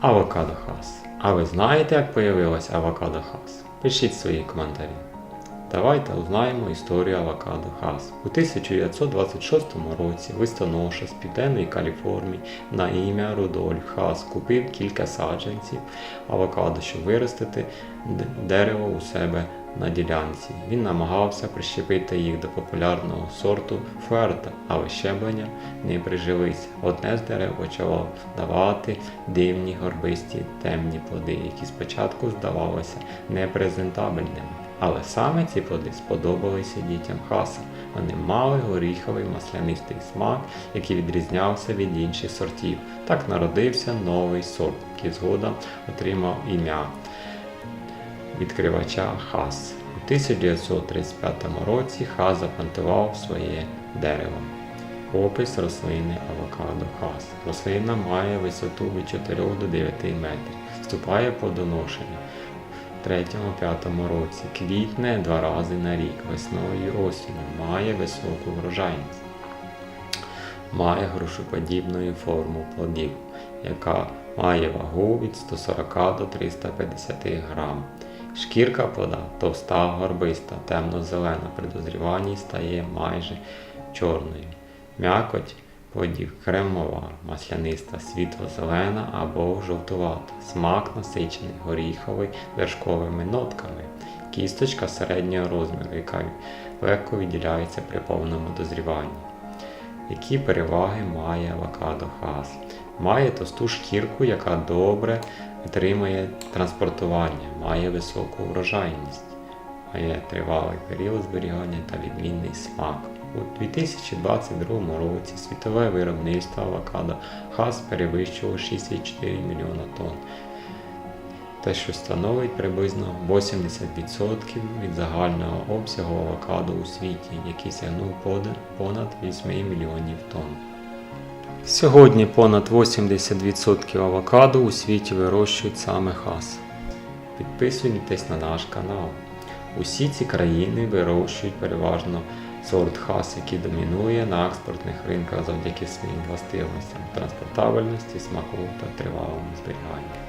Авокадо Хас. А ви знаєте, як появилась авокадо Хас? Пишіть свої коментарі. Давайте узнаємо історію авокадо Хас. У 1926 році листоноші з Південної Каліфорнії на ім'я Рудольф Хас купив кілька саджанців авокадо, щоб виростити дерево у себе на ділянці. Він намагався прищепити їх до популярного сорту фуерта, але щеплення не прижилися. Одне з дерев почало давати дивні горбисті темні плоди, які спочатку здавалося непрезентабельними. Але саме ці плоди сподобалися дітям хаса. Вони мали горіховий маслянистий смак, який відрізнявся від інших сортів. Так народився новий сорт, який згодом отримав ім'я відкривача Хас. У 1935 році Хас запатентував своє дерево. Опис рослини авокадо Хас. Рослина має висоту від 4 до 9 метрів, вступає по доношенню. В 3-5 році квітне два рази на рік, весною і осінню, має високу врожайність. Має грушоподібну форму плодів, яка має вагу від 140 до 350 грам. Шкірка плода товста, горбиста, темно-зелена, при дозріванні стає майже чорною. М'якоть плодів кремова, масляниста, світло-зелена або жовтувата. Смак насичений горіховий вершковими нотками. Кісточка середнього розміру, яка легко відділяється при повному дозріванні. Які переваги має авокадо хас? Має товсту шкірку, яка добре витримує транспортування, має високу врожайність, має тривалий період зберігання та відмінний смак. У 2022 році світове виробництво авокадо хас перевищило 64 мільйона тонн, те, що становить приблизно 80% від загального обсягу авокадо у світі, який сягнув понад 8 мільйонів тонн. Сьогодні понад 80% авокадо у світі вирощують саме хас. Підписуйтесь на наш канал. Усі ці країни вирощують переважно сорт хас, який домінує на експортних ринках завдяки своїм властивостям, транспортабельності, смаку та тривалому зберіганню.